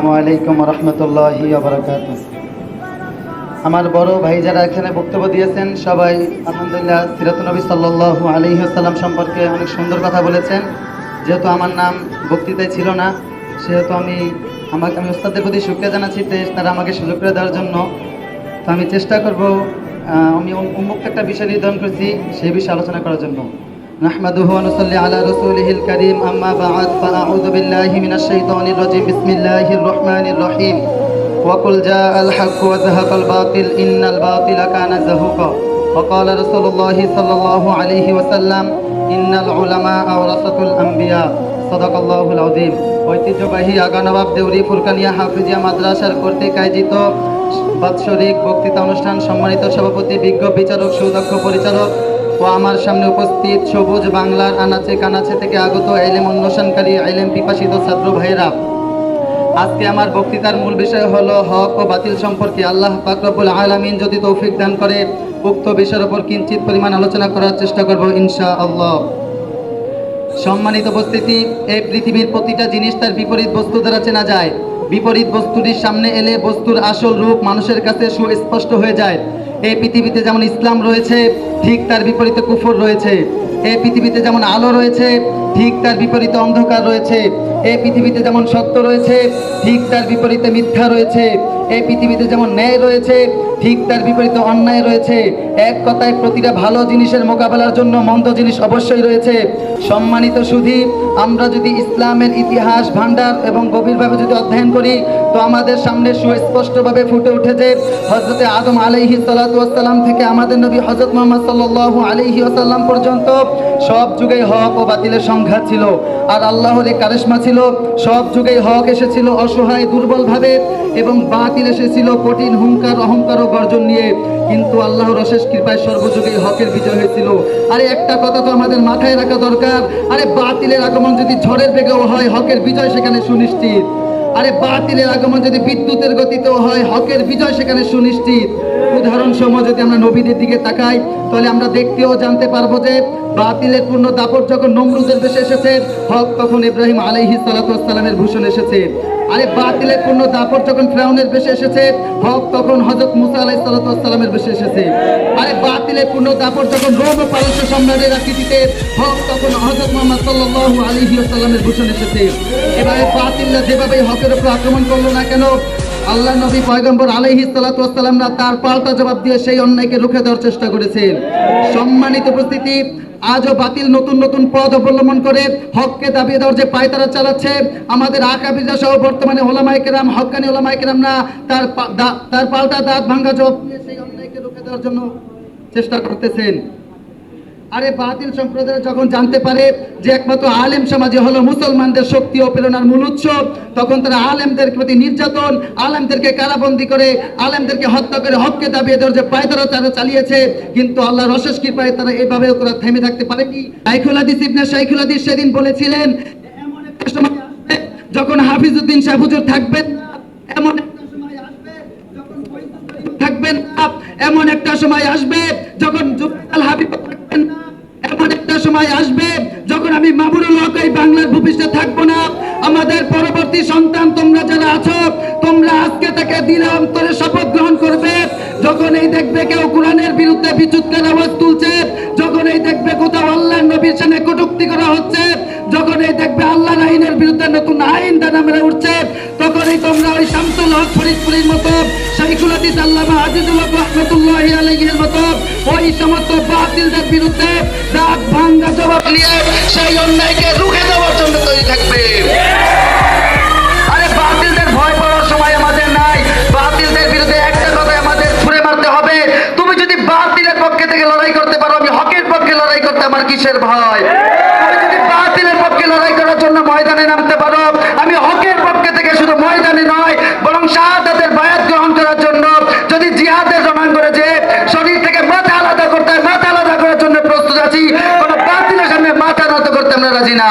আসসালামু আলাইকুম রহমতুল্লাহি আবরাকাত আমার বড় ভাই যারা এখানে বক্তব্য দিয়েছেন, সবাই আলহামদুলিল্লাহ সিরাতুনবী সাল্লাল্লাহু আলাইহি আসাল্লাম সম্পর্কে অনেক সুন্দর কথা বলেছেন। যেহেতু আমার নাম বক্তৃতায় ছিল না, সেহেতু আমি আমাকে, আমি ওস্তাদের প্রতি শুক্রিয়া জানাচ্ছি তারা আমাকে সুযোগ করে দেওয়ার জন্য। তো আমি চেষ্টা করব আমি উন্মুক্ত একটা বিষয় নির্ধারণ করছি সেই বিষয়ে আলোচনা করার জন্য। نحمده ونصلي على رسوله الكريم أما بعد فأعوذ بالله من الشيطان الرجيم بسم الله الرحمن الرحيم وقل جاء الحق وزهق الباطل إن الباطل كان زهوقا وقال رسول الله صلى الله عليه وسلم إن العلماء ورثة الأنبياء صدق الله العظيم ঐতিহ্যবাহী আগানবাব দেউরি ফুরকানিয়া হাফিজিয়া মাদ্রাসার কর্তৃক আয়োজিত বাৎসরিক বক্তৃতা অনুষ্ঠান সম্মানিত সভাপতি বিজ্ঞ বিচারক সুদক্ষ পরিচালক ও আমার সামনে উপস্থিত সবুজ বাংলার আনাচে কানাচে থেকে আগত এলেম অন্বেষণকারী এলেম পিপাসিত ছাত্র ভাইয়েরা। আজকে আমার বক্তৃতার মূল বিষয় হলো হক ও বাতিল সম্পর্কে আল্লাহ পাকরবুল আলামিন যদি তৌফিক দান করে, উক্ত বিষয়ের ওপর কিঞ্চিত পরিমাণ আলোচনা করার চেষ্টা করব ইনশা আল্লাহ সম্মানিত উপস্থিতি, এই পৃথিবীর প্রতিটা জিনিস তার বিপরীত বস্তু দ্বারা চেনা যায়। বিপরীত বস্তুটির সামনে এলে বস্তুর আসল রূপ মানুষের কাছে সুস্পষ্ট হয়ে যায়। এই পৃথিবীতে যেমন ইসলাম রয়েছে, ঠিক তার বিপরীতে কুফর রয়েছে। এই পৃথিবীতে যেমন আলো রয়েছে ঠিক তার বিপরীতে অন্ধকার রয়েছে। এই পৃথিবীতে যেমন সত্য রয়েছে, ঠিক তার বিপরীতে মিথ্যা রয়েছে। এই পৃথিবীতে যেমন ন্যায় রয়েছে, ঠিক তার বিপরীতে অন্যায় রয়েছে। এক কথায় প্রতিটা ভালো জিনিসের মোকাবেলার জন্য মন্দ জিনিস অবশ্যই রয়েছে। সম্মানিত সুধী, আমরা যদি ইসলামের ইতিহাস, ভাণ্ডার এবং গভীরভাবে যদি অধ্যয়ন করি, তো আমাদের সামনে সুস্পষ্টভাবে ফুটে উঠেছে হজরতে আদম আলাইহি সালাতাম থেকে আমাদের নবী হজরত মোহাম্মদ সাল্লাহ আলাইহি আসাল্লাম পর্যন্ত সব যুগে হক ও বাতিলের সংঘাত ছিল, আর আল্লাহর এই কারিশমা ছিল, সব যুগেই হক এসেছিল অসহায়, দুর্বলভাবে, এবং বাতিল এসেছিল কঠিন হুঙ্কার অহংকার ও গর্জন নিয়ে। কিন্তু আল্লাহর অশেষ কৃপায় সর্বযুগে হকের বিজয় হয়েছিল। আরে, একটা কথা তো আমাদের মাথায় রাখা দরকার। আরে, বাতিলের আগমন যদি ঝড়ের বেগেও হয় হকের বিজয় সেখানে সুনিশ্চিত। আরে বাতিলের আগমন যদি বিদ্যুতের গতিতেও হয়, হকের বিজয় সেখানে সুনিশ্চিত। উদাহরণ সময় যদি আমরা নবীদের দিকে তাকাই, তাহলে আমরা দেখতেও জানতে পারব যে বাতিলের পূর্ণ দাপট যখন নমরুদের দেশে এসেছে, হক তখন ইব্রাহিম আলাইহি সালাতামের ভূষণ এসেছে। আরে বাতিলের পূর্ণ দাপট যখন ফ্রাউনের বেশে এসেছে, হক তখন হজরত মুসা আলাই সালাতামের বেশে এসেছে। আরে বাতিলের পূর্ণ দাপট যখন রোম ও পারস্য সম্রাটের আকৃতিতে, হক তখন হজরত মোহাম্মদ সাল্লাল্লাহু আলাইহি সাল্লামের ভূষণ এসেছে। এবারে বাতিলরা যেভাবে হকের উপর আক্রমণ করল না কেন, আল্লাহ নবী পয়গম্বর আলাইহি সালাতামরা তার পাল্টা জবাব দিয়ে সেই অন্যায়কে রুখে দেওয়ার চেষ্টা করেছেন সম্মানিত উপস্থিতি আজও বাতিল নতুন নতুন পদ অবলম্বন করে হককে দাবি দেওয়ার যে পায়তারা চালাচ্ছে, আমাদের আকাবিজা সহ বর্তমানে ওলামাই কেরাম, হকানি ওলামাই কেরাম না তার তার পাল্টা দাঁত ভাঙ্গা জব সেই অন্যায়কে রুখে দেওয়ার জন্য চেষ্টা করতেছেন। আরে বাতিল সম্প্রদায় যখন জানতে পারে যে একমাত্র আলেম সমাজে হলো মুসলমানদের শক্তি ও প্রেরণার মূল উৎস, তখন তারা আলেমদের প্রতি নির্যাতন, আলেমদেরকে কারাবন্দি করে, আলেমদেরকে হত্যা করে হককে দাবিয়ে দেওয়ার যে পায়তারা তারা চালিয়েছে। কিন্তু আল্লাহর অশেষ কৃপায় তারা এইভাবে তারা থেমে থাকতে পারেনি। শাইখুল হাদিস ইবনে শাইখুল সেদিন বলেছিলেন, এমন একটা সময় আসবে যখন হাফিজউদ্দিন শাহ হুজুর থাকবেন এমন থাকবেন এমন একটা সময় আসবে যখন জুবাল হাবিব থাকবেন না এমন একটা সময় আসবে যখন আমি মামুনুল হক এই বাংলার ভূপৃষ্ঠে থাকব না। আমাদের পরবর্তী সন্তান তোমরা যারা আছো, তোমরা আজকে থেকে দিন অন্তরে শপথ গ্রহণ করবে। যখন এই দেখবে কেউ কোরআনের বিরুদ্ধে বিচুৎকার আওয়াজ তুলছে এই দেখবে কোথাও আল্লাহ নবীর সামনে কটুক্তি করা হচ্ছে যখন এই দেখবে আল্লাহর আইনের বিরুদ্ধে নতুন আইন দানা মেরে উঠছে, তখনই তোমরা ওই শামসুল হক ফরিদপুরের মতো আল্লামা রহমতুল্লাহ মতো, ওই সমস্ত বাতিলদের বিরুদ্ধে ভাঙ্গা জবাব নিয়ে সেই অন্যায়কে রুখে দেওয়ার জন্য তৈরি থাকবে। আমার কিসের ভয় তুমি যদি বাতিলের পক্ষে লড়াই করার জন্য ময়দানে নামতে পারো আমি হকের পক্ষে থেকে শুধু ময়দানে নয় বরং শাহাদাতের বায়াত গ্রহণ করার জন্য যদি জিহাদের রণাঙ্গনে যে শরীর থেকে মাথা আলাদা করতে হয় মাথা আলাদা করার জন্য প্রস্তুত আছি কোনো বাতিলের সামনে মাথা নত করতে আমরা রাজি না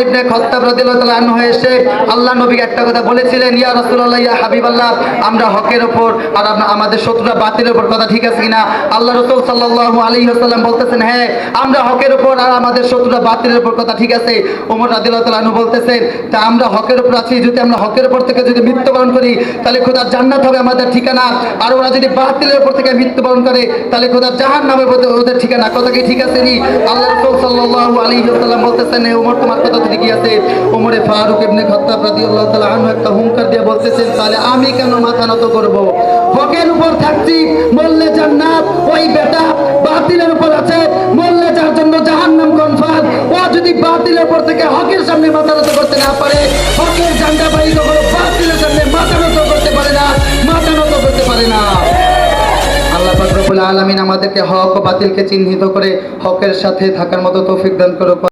ইবনে খাত্তাব রাদিয়াল্লাহু এসে আল্লাহ নবীকে একটা কথা বলেছিলেন, ইয়া রাসূলুল্লাহ, ইয়া হাবিবাল্লাহ, আমরা হকের উপর আর আমাদের শত্রুরা বাতিলের উপর কথা ঠিক আছে কিনা? আল্লাহ রাসূল সাল্লাল্লাহু আলাইহি ওয়াসাল্লাম বলতেছেন হ্যাঁ আমরা হকের উপর আর আমাদের শত্রুরা বাতিলের উপর কথা ঠিক আছে। রাদিয়াল্লাহু বলতেছেন, তা আমরা হকের উপর আছি, যদি আমরা হকের উপর থেকে যদি মৃত্যুবরণ করি, তাহলে খোদার জান্নাত হবে আমাদের ঠিকানা। আর ওরা যদি বাতিলের উপর থেকে মৃত্যুবরণ করে, তাহলে খোদার জাহান্নামের উপর ওদের ঠিকানা। কথা কি ঠিক আছে নি? আল্লাহ রাসূল সাল্লাল্লাহু আলাইহি ওয়াসাল্লাম বলতেছেন "এ ওমর তোমার কথা তো আছে ওমরে ফারুক ইবনে খাত্তাব রাদিয়াল্লাহু তাআলা আনহু একটা দিয়ে বলতেছেন, তাহলে আমি কেন মাথা নত করব? উপর থাকছি জান্নাত, ওই বেটা বাতিলের উপর আছে যার জন্য জাহান্নাম কনফার্ম, ও যদি বাতিলের উপর থেকে হকের সামনে মাথা নত করতে না পারে, হকের বাতিলের সামনে মাথা নত করতে পারে না, মাথা নত করতে পারে না। আল্লাহ আলামিন আমাদেরকে হক বাতিলকে চিহ্নিত করে হকের সাথে থাকার মতো তৌফিক দান করুক।